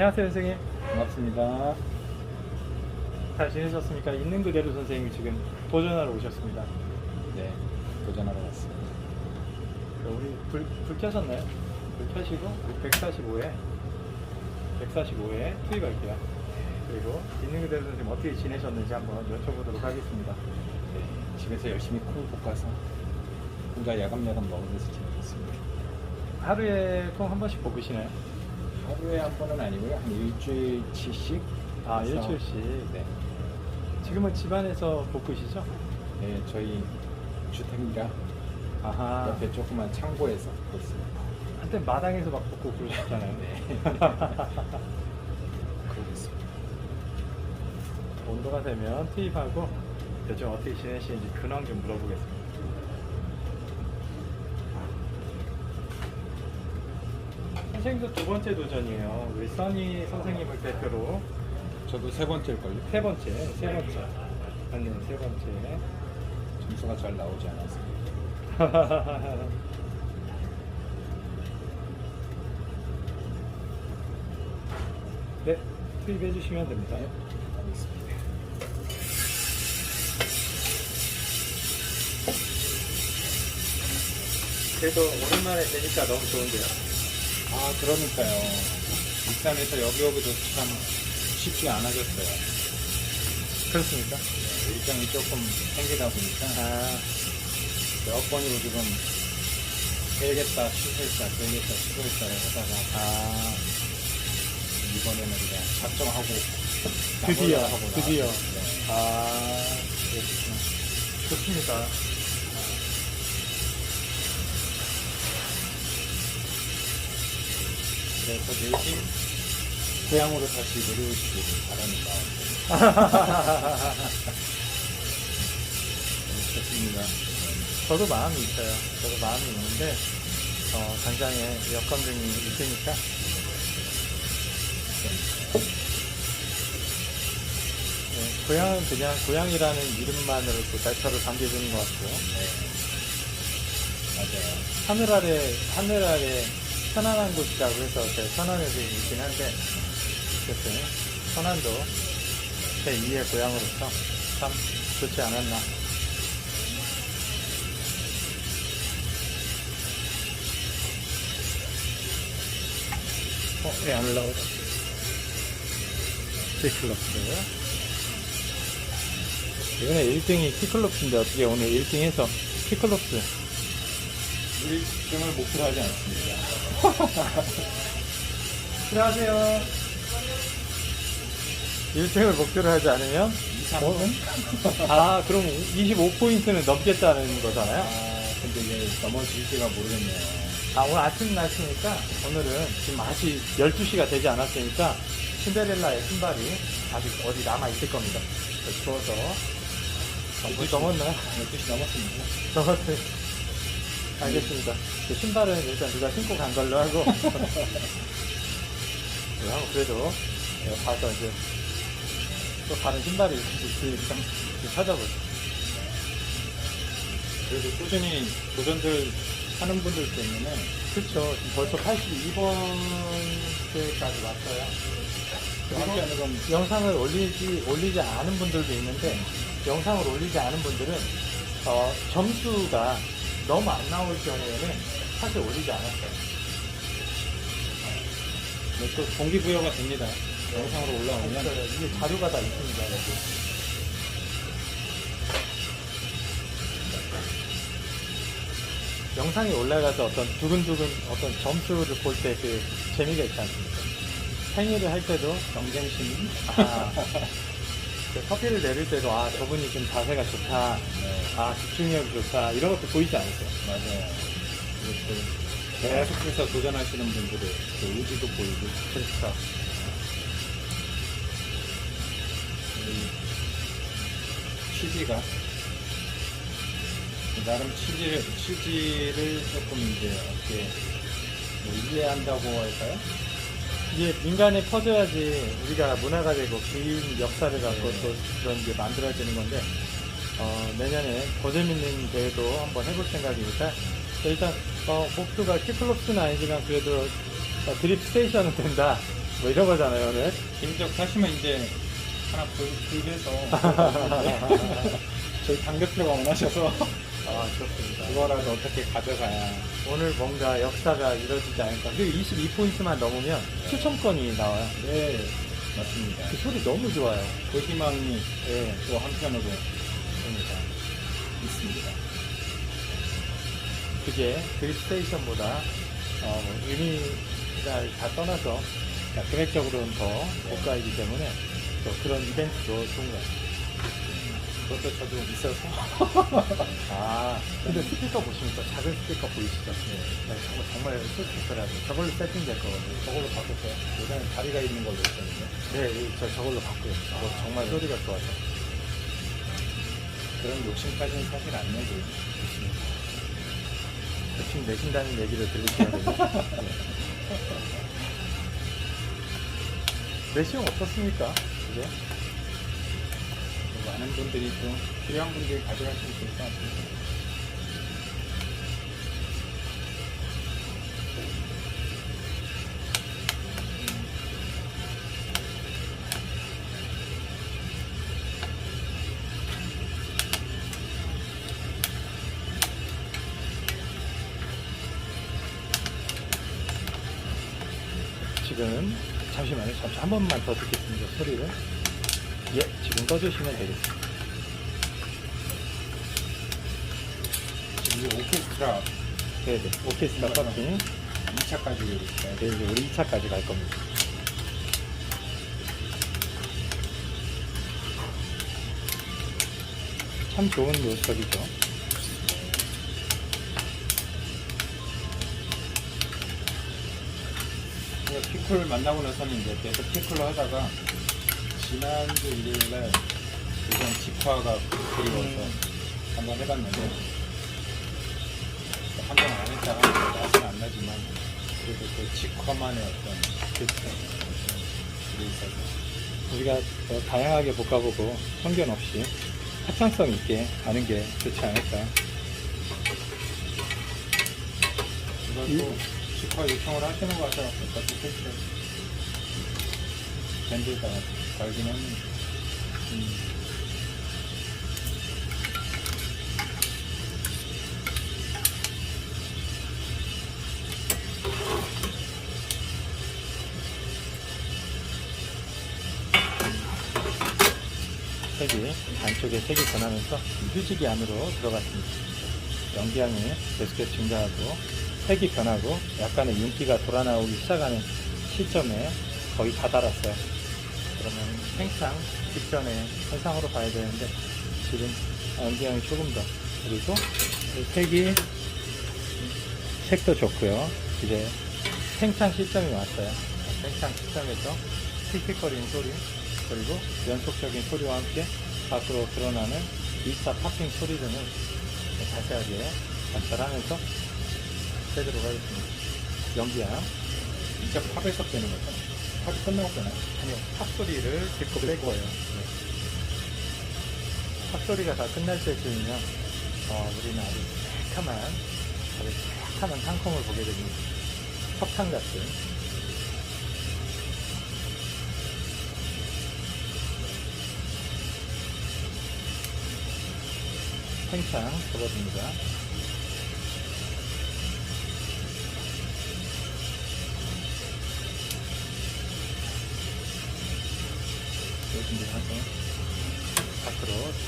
안녕하세요 선생님. 반갑습니다. 잘 지내셨습니까? 있는 그대로 선생님이 지금 도전하러 오셨습니다. 네, 도전하러 왔습니다. 우리 불, 불 켜셨나요? 불 켜시고 145에 145에 투입할게요. 그리고 있는 그대로 선생님 어떻게 지내셨는지 한번 여쭤보도록 하겠습니다. 네, 집에서 열심히 콩 볶아서 혼자 야금야금 먹으면서 지내겠습니다. 하루에 콩 한 번씩 볶으시나요? 하루에 한 번은 아니고요. 한 일주일치씩. 아 해서, 일주일씩. 네. 지금은 집안에서 볶으시죠? 네, 저희 주택이라 아하. 옆에 조그만 창고에서 볶고 있습니다. 한때 마당에서 막 볶고 그러셨잖아요. 네. 그러고 있습니다. 온도가 되면 투입하고 요즘 어떻게 지내시는지 근황 좀 물어보겠습니다. 선생님도 두 번째 도전이에요. 우리 써니 선생님을 대표로 저도 세 번째일걸요? 세 번째, 세 번째. 맞네, 세 번째. 점수가 잘 나오지 않았습니다. 네, 투입해 주시면 됩니다. 알겠습니다. 그래도 오랜만에 되니까 너무 좋은데요. 아, 그러니까요. 일산에서 여기 오기도 참 쉽지 않아졌어요. 그렇습니까? 네, 일정이 조금 생기다 보니까 아, 몇 번이고 지금 되겠다, 취소했다, 되겠다, 취소했다 하다가 아, 이번에는 그냥 작정하고 드디어, 하고 드디어. 네. 아, 그렇구나. 좋습니다. 그래서 내심 고향으로 다시 내려오시길 바랍니다. 네, 좋습니다. 저도 마음이 있어요. 저도 마음이 있는데, 어, 당장에 여건등이 있으니까. 네, 고향은 그냥 고향이라는 이름만으로 또 날짜를 담겨주는 것 같고, 네. 맞아요. 하늘 아래, 하늘 아래 편안한 곳이라고 해서 제 천안에서 있긴 한데, 어쨌든, 천안도 제 2의 고향으로서 참 좋지 않았나. 어, 왜안 올라오죠? 키클럽스. 이번에 1등이 키클럽스인데 어떻게 오늘 1등 해서 키클럽스 1등을 목표로 하지 않습니다. 안녕하세요. 1등을 목표로 하지 않으면 2, 3은? 아 그럼 25포인트는 넘겠다는 거잖아요. 아, 근데 이게 넘어질지가 모르겠네요. 아 오늘 아침 날씨니까 오늘은 지금 아직 12시가 되지 않았으니까 신데렐라의 신발이 아직 어디 남아 있을 겁니다. 그래서 추워서 어디 넘었나요? 12시 넘었습니다. 넘었어요. 알겠습니다. 그 신발은 일단 누가 신고 간 걸로 하고 네, 그래도 네, 가서 이제 또 다른 신발이 있으니까 좀 찾아보죠. 그래도 꾸준히 도전들 하는 분들 때문에 그렇죠. 지금 벌써 82번째까지 왔어요. 함께 하는 건 영상을 올리지 올리지 않은 분들도 있는데 영상을 올리지 않은 분들은 어, 점수가 너무 안 나올 경우에는 사실 올리지 않았어요. 네, 또 동기부여가 됩니다. 영상으로 올라오면 그러니까 이게 자료가 다 있습니다. 여기. 영상이 올라가서 어떤 두근두근 어떤 점수를 볼 때 그 재미가 있지 않습니까? 행위를 할 때도 경쟁심. 아, 그 커피를 내릴 때도 아 저분이 좀 자세가 좋다, 네, 아 집중력이 좋다 이런 것도 보이지 않으세요? 맞아요. 또 계속해서 도전하시는 분들의 그 의지도 보이고 그렇죠. 이 취지가 나름 취지, 취지를 조금 이제 어떻게 뭐 이해한다고 할까요? 이게 민간에 퍼져야지 우리가 문화가 되고 긴 역사를 갖고 네. 또 그런 게 만들어지는 건데 어, 내년에 더 재밌는 대회도 한번 해볼 생각이니까 일단 어, 목표가 키클롭스는 아니지만 그래도 어, 드립 스테이션은 된다 뭐 이런 거잖아요 오늘. 김적 하시면 이제 하나 불, 불게서 저희 당대표가 원하셔서 아 좋습니다. 그거라도 어떻게 가져가야 오늘 뭔가 역사가 이루어지지 않을까. 그리고 22포인트만 넘으면 추첨권이 나와요. 네 맞습니다 그 소리 너무 좋아요. 그 희망이 예, 또 한편으로 좋습니다. 있습니다 그게 드립스테이션보다 어, 뭐 의미가 다 떠나서 그러니까 금액적으로는 더 고가이기 때문에 또 그런 이벤트도 좋은 것 같아요. 그것도 저도 있어서 아, 근데 스피커 보시니까 작은 스피커 보이시죠? 네, 정말, 정말 좋더라고요. 저걸로 세팅될 거거든요. 저걸로 바꿨어요 예전에 다리가 있는 걸로 있었는데 네, 이- 저 저걸로 바꾸요. 어, 정말 네. 소리가 좋아서. 그런 욕심까지는 사실 안 내고 욕심 내신다는 얘기를 들으시거든요. 네. 내시용 어떻습니까? 그죠? 많은 분들이 또 필요한 분들이 가져가시면 좋을 것 같습니다 지금 잠시만요. 잠시 한 번만 더 듣겠습니다. 소리를. 예, 지금 꺼주시면 되겠습니다. 지금 이 오케스트라 네, 네. 오케스트라 파킹. 2차까지 있어요 네, 이제 우리 2차까지 갈 겁니다. 참 좋은 묘석이죠. 피콜 만나고 나서는 이제 계속 피콜로 하다가 지난주 일요일날 요즘 직화가 그리워서 음. 한번 해봤는데 한 번 안 했다가 맛은 안 나지만 그래도 그 직화만의 어떤 그 그게 있어서 우리가 더 다양하게 볶아보고 편견 없이 합창성 있게 가는 게 좋지 않을까. 이것도 직화 요청을 하시는 거 같아서 어차피 팩트 밴드에다 달긴 했는데 음. 색이 안쪽에 색이 변하면서 휴지기 안으로 들어갔습니다. 연기향이 계속해서 증가하고 색이 변하고 약간의 윤기가 돌아나오기 시작하는 시점에 거의 다 달았어요. 그러면 생창 직전에 현상으로 봐야 되는데 지금 연기향이 조금 더 그리고 이 색이 색도 좋고요. 이제 생창 시점이 왔어요. 생창 시점에서 틱틱거리는 소리 그리고 연속적인 소리와 함께 밖으로 드러나는 2차 팝핑 소리 등을 자세하게 관찰하면서 빼도록 하겠습니다. 연기야. 2차 팝에서 빼는 거죠? 끝나고 빼나요? 아니요, 팝 소리를 듣고 뺄 거예요. 네. 팝 소리가 다 끝날 때쯤이면 어, 우리는 아주 새카만, 아주 새카만 상콩을 보게 됩니다. 석탄 같은. 팽창 접어줍니다.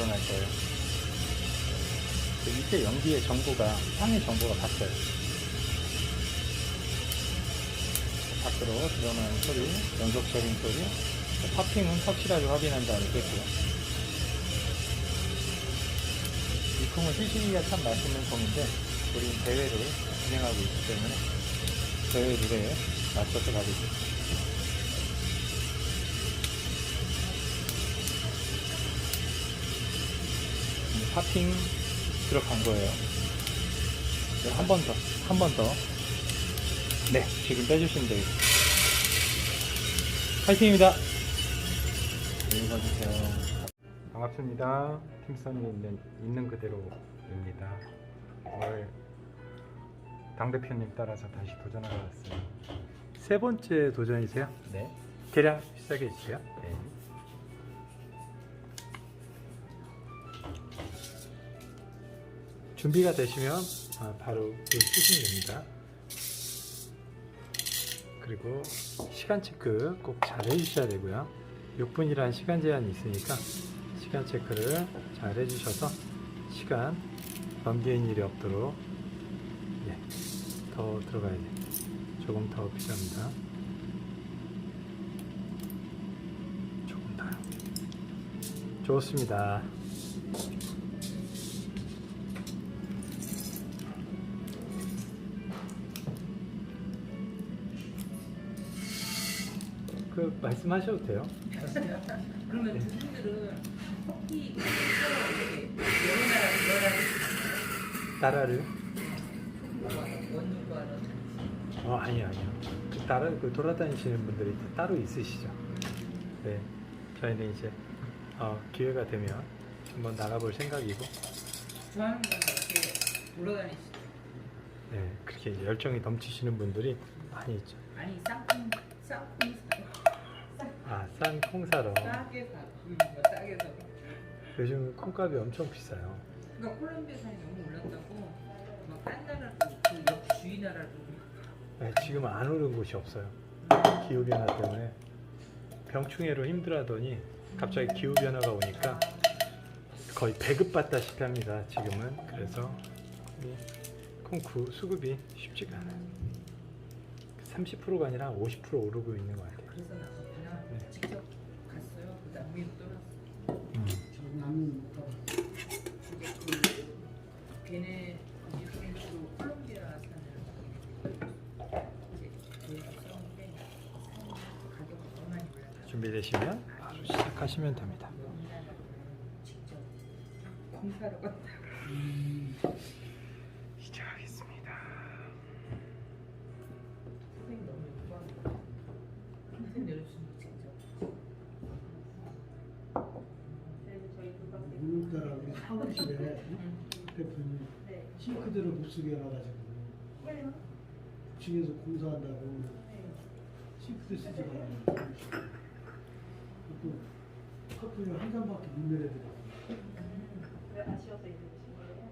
드러날 거예요. 그 이때 연기의 정보가 향의 정보가 바뀌어요. 밖으로 드러나는 소리, 연속적인 소리, 팝핑은 확실하게 확인한 다음에 뺐고요. 이 콩은 시시기가 참 맛있는 콩인데 우리는 대회를 진행하고 있기 때문에 대회 룰에 맞춰서 가고 있습니다. 음, 팝핑 들어간 거예요. 한 번 더, 한 번 더. 네, 지금 빼주시면 되겠습니다. 파이팅입니다. 읽어주세요. 반갑습니다. 팀선이 있는, 있는 그대로입니다. 오늘 당대표님 따라서 다시 도전하러 왔어요. 세 번째 도전이세요? 네. 계량 시작해 주세요. 네. 준비가 되시면 아, 바로 불 끄시면 됩니다. 그리고 시간 체크 꼭 잘 해주셔야 되고요. 6분이라는 시간 제한이 있으니까 시간 체크를 잘 해주셔서 시간 넘기는 일이 없도록 예, 더 들어가야 돼. 조금 더 필요합니다. 조금 더요. 좋습니다. 그 말씀하셔도 돼요. 그러면 커피 여러 나라 여러 나라를? 나라 어 아니요 아니요. 그 따라 그 돌아다니시는 분들이 따로 있으시죠. 네. 저희는 이제 어, 기회가 되면 한번 나가볼 생각이고. 좋아하는 건 이렇게 돌아다니시죠. 네 그렇게 열정이 넘치시는 분들이 많이 있죠. 아니 쌍콩 쌍콩 아 싼 콩사로. 싸게 사 음, 뭐 싸게 사. 요즘 콩값이 엄청 비싸요. 그러니까 콜롬비아 산이 너무 올랐다고 막 딴 나라도 그옆 주위 나라도. 네, 지금 안 오른 곳이 없어요. 기후 변화 때문에. 병충해로 힘들어하더니 갑자기 기후 변화가 오니까 거의 배급받다시피 합니다 지금은. 그래서 이 콩쿠 수급이 쉽지가 않아요. 30%가 아니라 50% 오르고 있는 것 같아요. 그래서 나서 그냥 네. 직접 갔어요. 그 남미로 떠났어. 음. 저 남은 못 가봐. 이제 그 걔네 이런 식으로 콜롬비아 산을 이제 저희가 써는데 가격이 너무 많이 올라서 준비되시면 바로 시작하시면 됩니다 공사로 갔다. 시작하겠습니다 선생님 너무 예뻐. 선생님 내려주신 거 직접. 오늘따라 우리 사무실에 응. 대표님 싱크대를 못 쓰게 해놔가지고 층에서 공사한다고 싱크대 쓰지 말라고 또 커피를 한 잔밖에 못 내려드리고 왜 아쉬워서 이러신 거예요?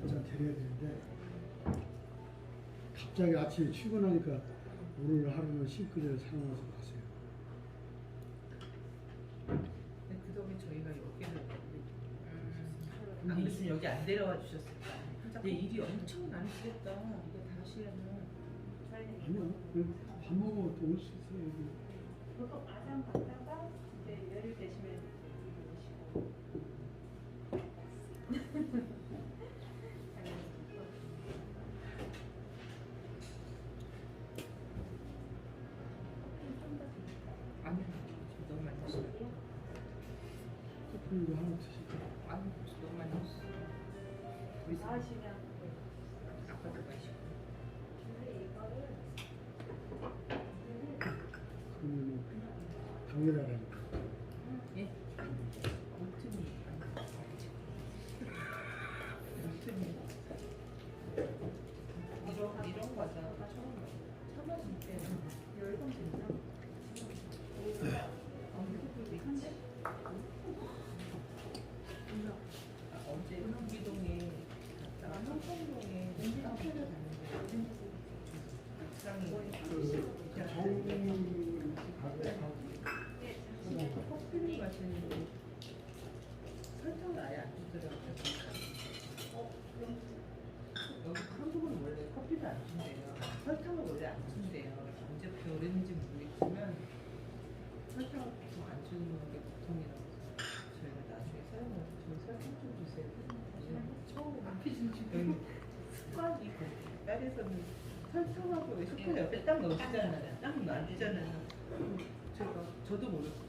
한잔 드려야 되는데 갑자기 아침에 출근하니까 오늘 하루는 싱크대를 사용해서. 근데 그 덕에 저희가 여기를 음, 안 그랬으면 여기 안 데려와 주셨을 거야. 근데 일이 엄청 많으시겠다. 이거 다 하시려면. 아니요, 그밥 먹으면 또올 수 있어요. 여기. 보통 아산 갔다가 이제 열흘 되시면 오시고. 아니, 저 너무 많이 하나 드실까요? 아니, 저 너무 많이. 우리 사 나으시면 아빠도 마시고. 근데 이거를 그러면 당연하다니까. 예? 올튼이. 올튼이. 이런, 이런 과자 처음 봐. 처음 봤을 때 열번 진짜. 한데 어제 경기동에 갔다가 한성동에 카페를 갔는데 옥상이 그 정 커피를 마시는데 설탕을 아예 안 주더라고요. 여기 한국은 원래 커피를 안 준대요. 설탕을 원래 안 준대요. 언제부터 그랬는지 모르겠지만 설탕을 보통 안 주는 게 보통이라고 저희가 나중에 사용할 때 저희 설탕 좀 주세요. 처음에 커피 준주고 습관이 딸에서는 설탕하고 왜 초콜릿 옆에 딱 넣으시잖아요. 딱 놔두잖아요. 제가 저도 모르고. 어,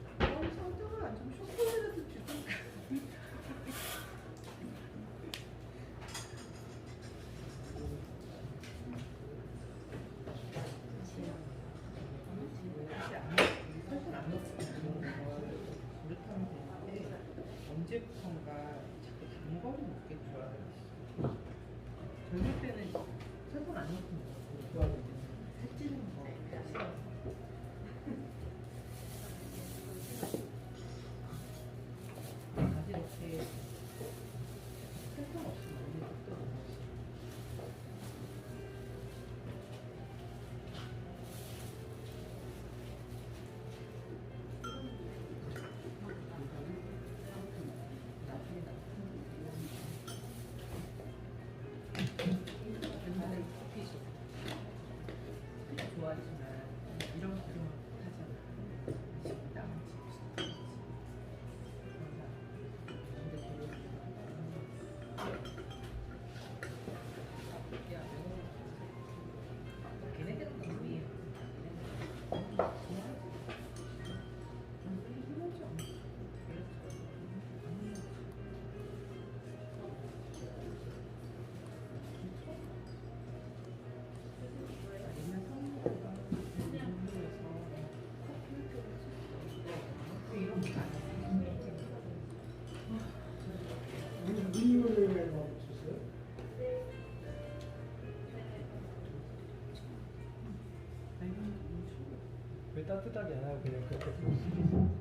안 하고 그냥 그렇게?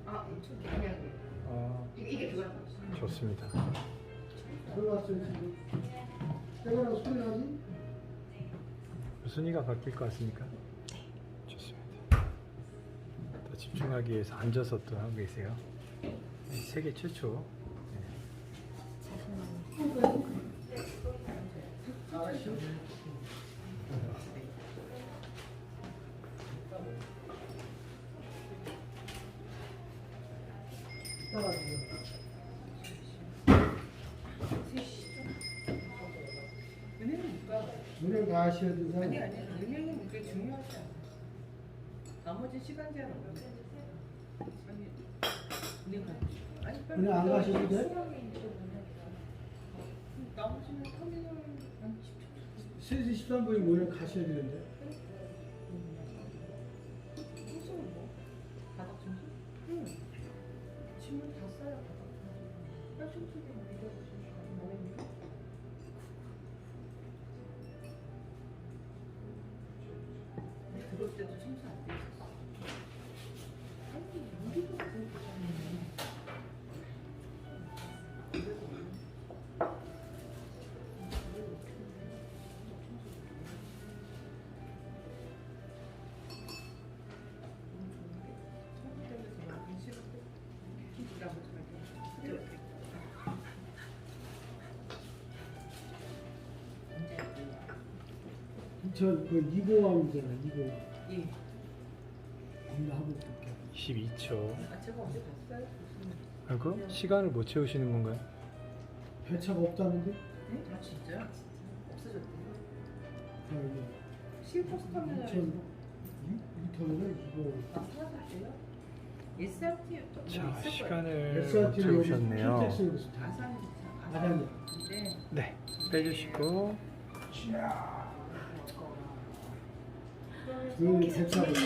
아, 그냥 아, 이게 이게 그거야. 좋습니다. 들어왔어요 지금. 때가랑 소리 나지? 순위가 바뀔 것 같습니까? 좋습니다. 더 집중하기 위해서 앉아서 또 하고 계세요. 세계 최초. 이따가 나머지 시간 제한 없는데. 아니 은행 가. 아니 빨리 은행 안. 가셔도 돼? 나머지는 터미널 한 10초. 3시 13분에 모여 가셔야 되는데. 무슨 뭐 바닥 청소? 응. 짐을 다 싸요 이천 그 이고왕이잖아 이고왕. 예. 거기 하고 볼게. 22초. 아 제가 어제 봤어요. 그리고 시간을 못 채우시는 건가요? 배차가 없다는데? 네? 아 진짜요? 없어졌대요. 아, 여기 실버스 터미널에서 2000 2터미널 이고 아 자, 있을 시간을 못 SRT 여기 채우셨네요. 다 아산 아산이야. 근데 네, 빼주시고. 그 배차가 있어.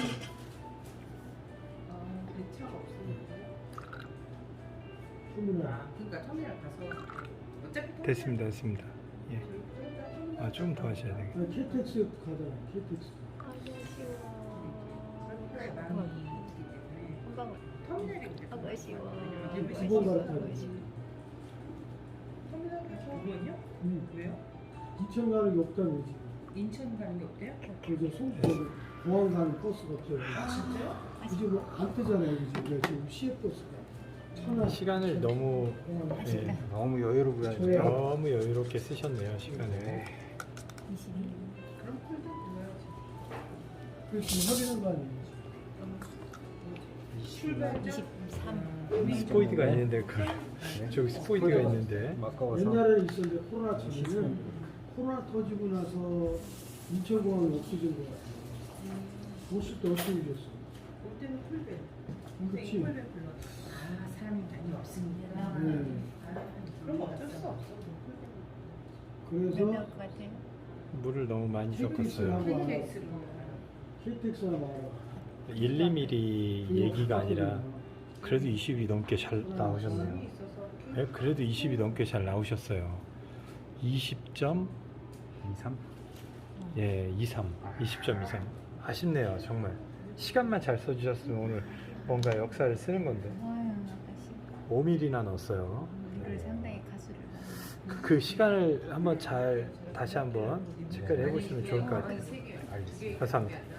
아 배차가 없어졌대요. 터미널. 아 그러니까 터미널 가서 어차피 됐습니다, 됐습니다. 예. 아, 좀 더 하셔야 되겠 아, 킬텍스 가잖아. 킬텍스. 터미널에 많이 있기 때문에 금방 터미널이 하고 아쉬워. 두번 갈아타야 돼. 터미널 가서 두 번이요? 응. 왜요? 이천 가는 게 없다며 지금. 인천 가는 게 없대요? 그래서 송 저기 공항 가는 버스가 없어요. 아 진짜요? 이제 뭐안 뜨잖아요. 지금 지금 시외 버스가. 천안. 시간을 너무 예, 너무 여유롭게 저요. 너무 여유롭게 쓰셨네요 시간을. 22. 그럼 폴더 불러야지 그래서 지금 확인한 거 아니에요? 출발점 23. 스포이드가 있는데 그 저기 스포이드가 있는데 옛날에 있었는데 코로나 전에는 코로나 터지고 나서 인천공항이 없어진 것 같아요. 오실 때 어떻게 오셨어? 올 때는 콜백 그치. 콜백 불러 아 사람이 많이 없으니까 네. 아, 그럼 어쩔 수 없어 그래서 몇명 같아요? 물을 너무 많이 섞었어요. KTX로 KTX나 말아. 1, 2mm 얘기가 아니라 그래도 20이 넘게 잘 나오셨네요. 있어서 네, 그래도 20이 넘게 잘 나오셨어요. 20점 23? 예, 23. 20점 이상. 아쉽네요, 정말. 시간만 잘 써주셨으면 오늘 뭔가 역사를 쓰는 건데 아유 아가씨 5mm나 넣었어요. 이걸 상당히 가수를 그, 그 시간을 한번 잘 다시 한번 체크를 해보시면 좋을 것 같아요. 알겠습니다. 감사합니다. 네.